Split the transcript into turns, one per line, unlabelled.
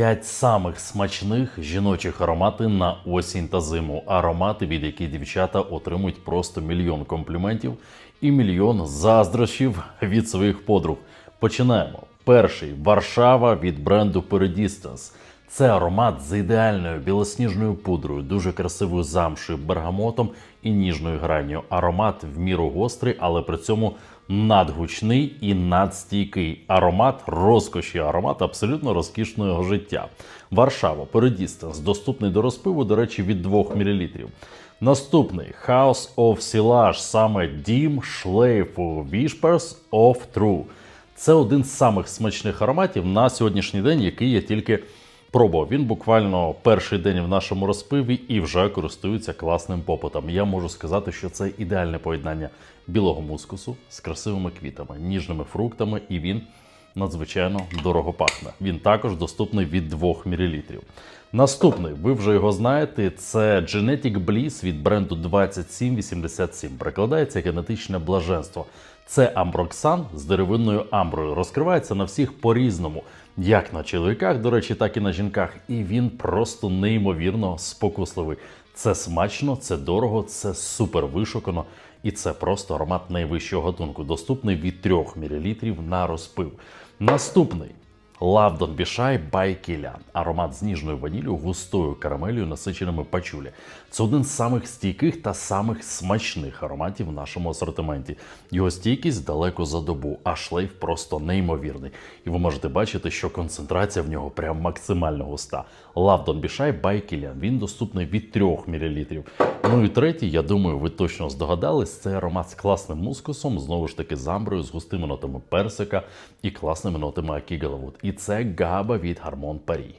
П'ять самих смачних жіночих аромати на осінь та зиму. Аромати, від яких дівчата отримують просто мільйон компліментів і мільйон заздрощів від своїх подруг. Починаємо. Перший Варшава від бренду Peridistance. Це аромат з ідеальною білосніжною пудрою, дуже красивою замшою, бергамотом і ніжною гранню. Аромат в міру гострий, але при цьому надгучний і надстійкий. Аромат розкоші, аромат абсолютно розкішного життя. Варшава Peridistance, доступний до розпиву, до речі, від 2 мл. Наступний House of Silage, саме дім шлейфу Whispers of True. Це один з самих смачних ароматів на сьогоднішній день, який я тільки пробував. Він буквально перший день в нашому розпиві і вже користується класним попитом. Я можу сказати, що це ідеальне поєднання білого мускусу з красивими квітами, ніжними фруктами, і він надзвичайно дорого пахне. Він також доступний від 2 мл. Наступний, ви вже його знаєте, це Genetic Bliss від бренду 2787. Перекладається як генетичне блаженство. Це амброксан з деревинною амброю. Розкривається на всіх по-різному, як на чоловіках, до речі, так і на жінках. І він просто неймовірно спокусливий. Це смачно, це дорого, це супер вишукано. І це просто аромат найвищого гатунку, доступний від 3 мл на розпив. Наступний Shy by Kilian. Аромат з ніжною ваніллю, густою карамелью, насиченими пачулі. Це один з самих стійких та самих смачних ароматів в нашому асортименті. Його стійкість далеко за добу, а шлейф просто неймовірний. І ви можете бачити, що концентрація в нього прям максимально густа. Shy by Kilian. Він доступний від 3 мл. Ну і третій, я думаю, ви точно здогадались, це аромат з класним мускусом, знову ж таки з амброю, з густими нотами персика і класними нотами Акігалавуд. І це габа від Harmon Paris.